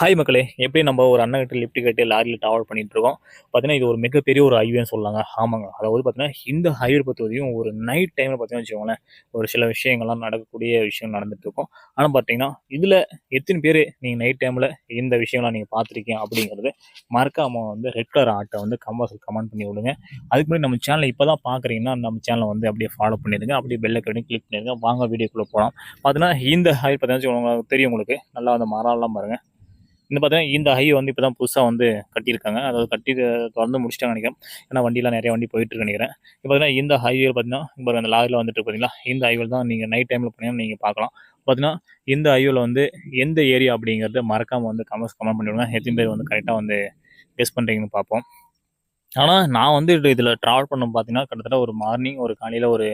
Hi மக்களே எப்படி நம்ம ஒரு அண்ணகிட்ட லிஃப்ட் கட்டி லாரியில் ட்ராவல் பண்ணிட்டு இருக்கோம் பார்த்தீங்கன்னா இது ஒரு மிகப்பெரிய ஒரு ஹைவேன்னு சொல்லாங்க ஆமாங்க. அதாவது பார்த்தீங்கன்னா இந்த ஹைவே பற்றியும் ஒரு நைட் டைமில் பார்த்தீங்கன்னா வச்சுக்கோங்களேன் ஒரு சில விஷயங்கள்லாம் நடக்கக்கூடிய விஷயம் நடந்துட்டு இருக்கும் ஆனால் பார்த்தீங்கன்னா இதில் எத்தனை பேர் நீங்கள் நைட் டைமில் இந்த விஷயங்கள்லாம் நீங்கள் பார்த்துருக்கீங்க அப்படிங்கிறது மறக்காம வந்து ரெட் கலர் ஆட்டை வந்து கம்பல்சரி கமெண்ட் பண்ணி விடுங்க. அதுக்கு முன்னாடி நம்ம சேனலை இப்போ தான் பார்க்குறீங்கன்னா நம்ம சேனலை வந்து அப்படியே ஃபாலோ பண்ணிடுங்க. அப்படியே பெல்லை கட்டி கிளிக் பண்ணிடுங்க. வாங்க வீடியோக்குள்ளே போகலாம் பார்த்தீங்கன்னா இந்த ஹைவே பார்த்தீங்கன்னா வச்சுக்கோங்க, தெரியும் உங்களுக்கு. நல்லா அந்த மரம்லாம் பாருங்கள் இந்த பார்த்தீங்கன்னா இந்த ஹை வந்து இப்போ தான் புதுசாக வந்து கட்டியிருக்காங்க. அதாவது கட்டி தொடர்ந்து திறந்து முடிச்சிட்டாங்க நினைக்கிறேன். ஏன்னா வண்டிலாம் நிறைய வண்டி போயிட்டு இருக்கு நினைக்கிறேன். இப்போ பார்த்தீங்கன்னா இந்த ஹைவே பார்த்தீங்கன்னா இப்போ அந்த லாரியில் வந்துட்டு பார்த்தீங்களா இந்த ஹைவே தான் நீங்கள் நைட் டைமில் போனீங்கன்னா நீங்கள் பார்க்கலாம். பார்த்தீங்கன்னா இந்த ஹைவேல வந்து எந்த ஏரியா அப்படிங்கிறது மறக்காமல் வந்து கமெண்ட்ஸ் கமெண்ட் பண்ணிவிடுங்க எத்தனை பேர் வந்து கரெக்டாக வந்து கெஸ் பண்ணுறீங்கன்னு பார்ப்போம். ஆனால் நான் வந்து இதில் ட்ராவல் பண்ண பார்த்தீங்கன்னா கிட்டத்தட்ட ஒரு மார்னிங் ஒரு காலையில் ஒரு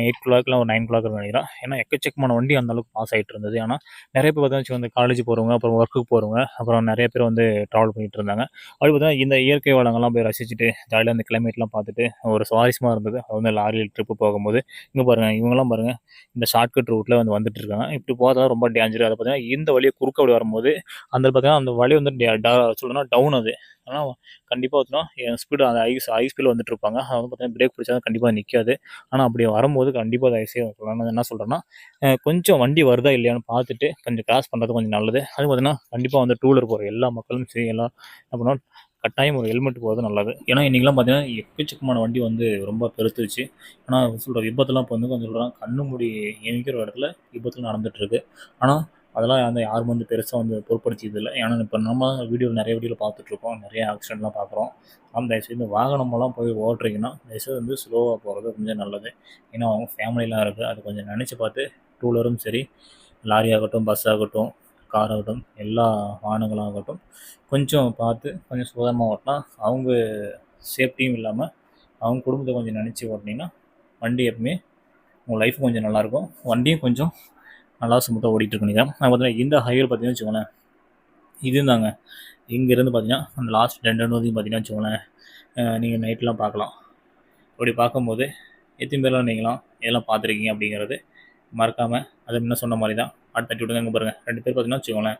எயிட் கிளாக்லாம் ஒரு நைன் கிளாக் நினைக்கிறேன். ஏன்னா எக்கச்சக்கமான வண்டி அந்தளவுக்கு பாஸ் ஆகிட்டு இருந்தது. ஆனால் நிறைய பேர் பார்த்தா வந்து காலேஜ் போகிறவங்க அப்புறம் ஒர்க்குக்கு போகிறவங்க அப்புறம் நிறைய பேர் வந்து ட்ராவல் பண்ணிட்டு இருந்தாங்க. அப்படி பார்த்தா இந்த இயற்கை வளங்கள்லாம் போய் ரசிச்சுட்டு ஜாலியாக அந்த கிளைமேட்லாம் பார்த்துட்டு ஒரு சுவாரஸ்யமாக இருந்தது. அது வந்து லாரியில் ட்ரிப்பு போகும்போது இங்கே பாருங்கள் இவங்கெல்லாம் பாருங்கள் இந்த ஷார்ட்கட் ரூட்டில் வந்து வந்துட்டு இருக்காங்க. இப்படி போகிறதா ரொம்ப டேஞ்சர் அதை பார்த்தீங்கன்னா இந்த வழியை குறுக்க அப்படி வரும்போது அந்த பார்த்தீங்கன்னா அந்த வழி வந்து சொல்லணும்னா டவுன் அது. ஆனால் கண்டிப்பாக பார்த்தீங்கன்னா ஸ்பீடு அந்த ஐஸ் ஹை ஸ்பீடில் வந்துட்டு இருப்பாங்க அது வந்து பார்த்தீங்கன்னா பிரேக் பிடிச்சா கண்டிப்பாக நிற்காது ஆனால் அப்படி வரும்போது கண்டிப்பாக அதை ஐஸே நான் என்ன சொல்கிறேன்னா கொஞ்சம் வண்டி வருதா இல்லையான்னு பார்த்துட்டு கொஞ்சம் கிராஸ் பண்ணுறது கொஞ்சம் நல்லது. அது பார்த்தீங்கன்னா கண்டிப்பாக வந்து டூலர் போகிற எல்லா மக்களும் சரி எல்லாம் என்ன கட்டாயம் ஒரு ஹெல்மெட் போகிறது நல்லது. ஏன்னா இன்றைக்கெலாம் பார்த்தீங்கன்னா எக்கச்சக்கமான வண்டி வந்து ரொம்ப பெருத்துச்சு ஆனால் சொல்கிற விபத்துலாம் இப்போ வந்து கொஞ்சம் சொல்கிறான் கண்ணு மூடி எண்ணிக்கிற இடத்துல விபத்துலாம் நடந்துகிட்ருக்கு ஆனால் அதெல்லாம் வந்து யாரும் வந்து பெருசாக வந்து பொருட்படுத்தியது இல்லை ஏன்னா இப்போ நம்ம வீடியோவில் நிறைய வீடியோவில் பார்த்துட்ருக்கோம். நிறைய ஆக்சிடென்ட்லாம் பார்க்குறோம். அந்த தயவுசெய்து இந்த வாகனமெல்லாம் போய் ஓட்டுறீங்கன்னா தயவுசெய்து வந்து ஸ்லோவாக போகிறது கொஞ்சம் நல்லது. ஏன்னா அவங்க ஃபேமிலிலாம் இருக்குது அது கொஞ்சம் நினச்சி பார்த்து டூ வீலரும் சரி லாரி ஆகட்டும் பஸ் ஆகட்டும் கார் ஆகட்டும் எல்லா வாகனங்களாகட்டும் கொஞ்சம் பார்த்து கொஞ்சம் சுதமாக ஓட்டினா அவங்க சேஃப்டியும் இல்லாமல் அவங்க குடும்பத்தை கொஞ்சம் நினச்சி ஓட்டினீங்கன்னா வண்டி எப்பவுமே உங்கள் லைஃப் கொஞ்சம் நல்லாயிருக்கும் வண்டியும் கொஞ்சம் நல்லா ஸ்மூத்தாக ஓடிட்டு நினைக்கிறேன் நான் பார்த்தீங்கன்னா இந்த ஹைவே பார்த்தீங்கன்னு வச்சுக்கோங்களேன் இதுதாங்க. இங்கேருந்து பார்த்தீங்கன்னா அந்த லாஸ்ட் ரெண்டு நூறையும் பார்த்தீங்கன்னா வச்சுக்கோங்களேன் நீங்கள் நைட்லாம் பார்க்கலாம் அப்படி பார்க்கும்போது எத்தனை பேர்லாம் நீங்களாம் இதெல்லாம் பார்த்துருக்கீங்க அப்படிங்கிறது மறக்காமல் அது முன்ன சொன்ன மாதிரி தான் அடுத்த தட்டி விடுங்க இங்கே பாருங்கள் ரெண்டு பேர் பார்த்தீங்கன்னா வச்சுக்கோங்களேன்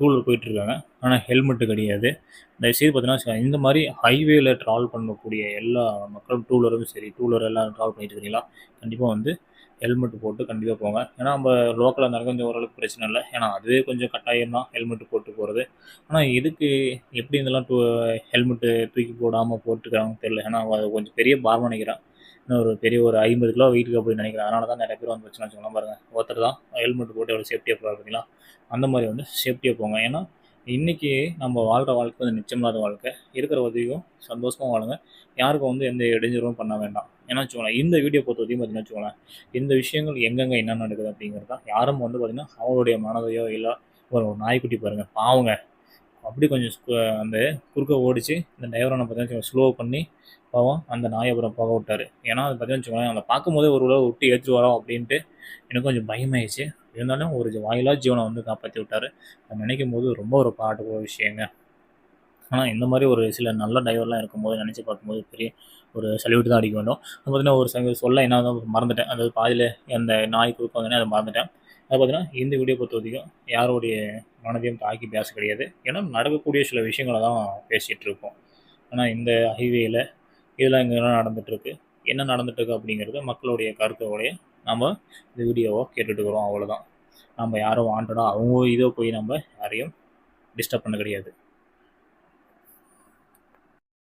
டூலர் போயிட்டுருக்காங்க ஆனால் ஹெல்மெட்டு கிடையாது. தயவுசெய்து பார்த்தீங்கன்னா வச்சுக்கோங்க, இந்த மாதிரி ஹைவேயில் ட்ராவல் பண்ணக்கூடிய எல்லா மக்களும் டூலரும் சரி டூலர் எல்லாம் ட்ராவல் பண்ணிட்டு இருக்கீங்களா கண்டிப்பாக வந்து ஹெல்மெட் போட்டு கண்டிப்பாக போங்க. ஏன்னா நம்ம லோக்கலாக இருந்தாலும் கொஞ்சம் ஓரளவுக்கு பிரச்சனை இல்லை. ஏன்னா அதுவே கொஞ்சம் கட்டாயம் தான் ஹெல்மெட் போட்டு போகிறது ஆனால் இதுக்கு எப்படி இதெல்லாம் டூ ஹெல்மெட்டு தூக்கி போடாமல் போட்டுக்கிறாங்கன்னு தெரியல. ஏன்னா கொஞ்சம் பெரிய பாரம் நினைக்கிறேன். இன்னும் ஒரு பெரிய ஒரு ஐம்பது கிலோ வெயிட்டுக்கு அப்படின்னு நினைக்கிறேன். அதனால தான் நிறைய பேர் வந்து பிரச்சனை வச்சுக்கலாம் பாருங்கள் ஒருத்தர் தான் ஹெல்மெட் போட்டு எவ்வளோ சேஃப்டியாக போகிறீங்களா அந்த மாதிரி வந்து சேஃப்டியாக போங்க. ஏன்னா இன்றைக்கி நம்ம வாழ்கிற வாழ்க்கை வந்து நிச்சயமில்லாத வாழ்க்கை. இருக்கிற உதவியும் சந்தோஷமாக வாழுங்க. யாருக்கும் வந்து எந்த இடைஞ்சலும் பண்ண வேண்டாம். ஏன்னா வச்சுக்கோங்களேன் இந்த வீடியோ பொறுத்த வரைக்கும் பார்த்தீங்கன்னா வச்சுக்கோங்களேன் இந்த விஷயங்கள் எங்கெங்கே என்ன நடக்குது அப்படிங்கிறது தான் யாரும் வந்து பார்த்திங்கன்னா அவங்களுடைய மனதையோ இல்லை ஒரு நாய்க்குட்டி பாருங்கள் பாவங்க. அப்படி கொஞ்சம் அந்த குறுக்க ஓடிச்சு இந்த டிரைவரை பார்த்தீங்கன்னா ஸ்லோ பண்ணி பாவம் அந்த நாயை அப்புறம் போக விட்டார். ஏன்னா அது பார்த்தீங்கன்னா வச்சுக்கோங்களேன் அதை பார்க்கும்போதே ஒரு உலக விட்டு ஏற்றி வரோம் அப்படின்ட்டு எனக்கு கொஞ்சம் பயமாயிடுச்சு. இருந்தாலும் ஒரு வாயிலாக ஜீவனை வந்து காப்பாற்றி விட்டார். நினைக்கும் போது ரொம்ப ஒரு பாட்டுக்குள்ள விஷயங்க. ஆனால் இந்த மாதிரி ஒரு சில நல்ல டிரைவர்லாம் இருக்கும்போது நினச்சி பார்க்கும்போது பெரிய ஒரு சல்யூட் தான் அடிக்க வேண்டும். அது பார்த்தீங்கன்னா ஒரு சங்க சொல்ல என்ன தான் மறந்துட்டேன். அதாவது பாதியில் அந்த நாய் குறுக்க வந்தோடனே அதை மறந்துட்டேன். அது பார்த்தீங்கன்னா இந்த வீடியோ பொறுத்த வரைக்கும் யாருடைய மனதையும் தாக்கி பேச கிடையாது. ஏன்னா நடக்கக்கூடிய சில விஷயங்களை தான் பேசிகிட்டு இருக்கோம் ஆனால் இந்த ஹைவேயில் இதெல்லாம் இங்கே என்ன நடந்துகிட்ருக்கு என்ன நடந்துகிட்ருக்கு அப்படிங்கிறது மக்களுடைய கருத்தோடைய நம்ம இந்த வீடியோவை கேட்டுட்டுக்கிறோம் அவ்வளோதான் நம்ம யாரும் வாண்டடாக அவங்க இதோ போய் நம்ம யாரையும் டிஸ்டர்ப் பண்ண கிடையாது.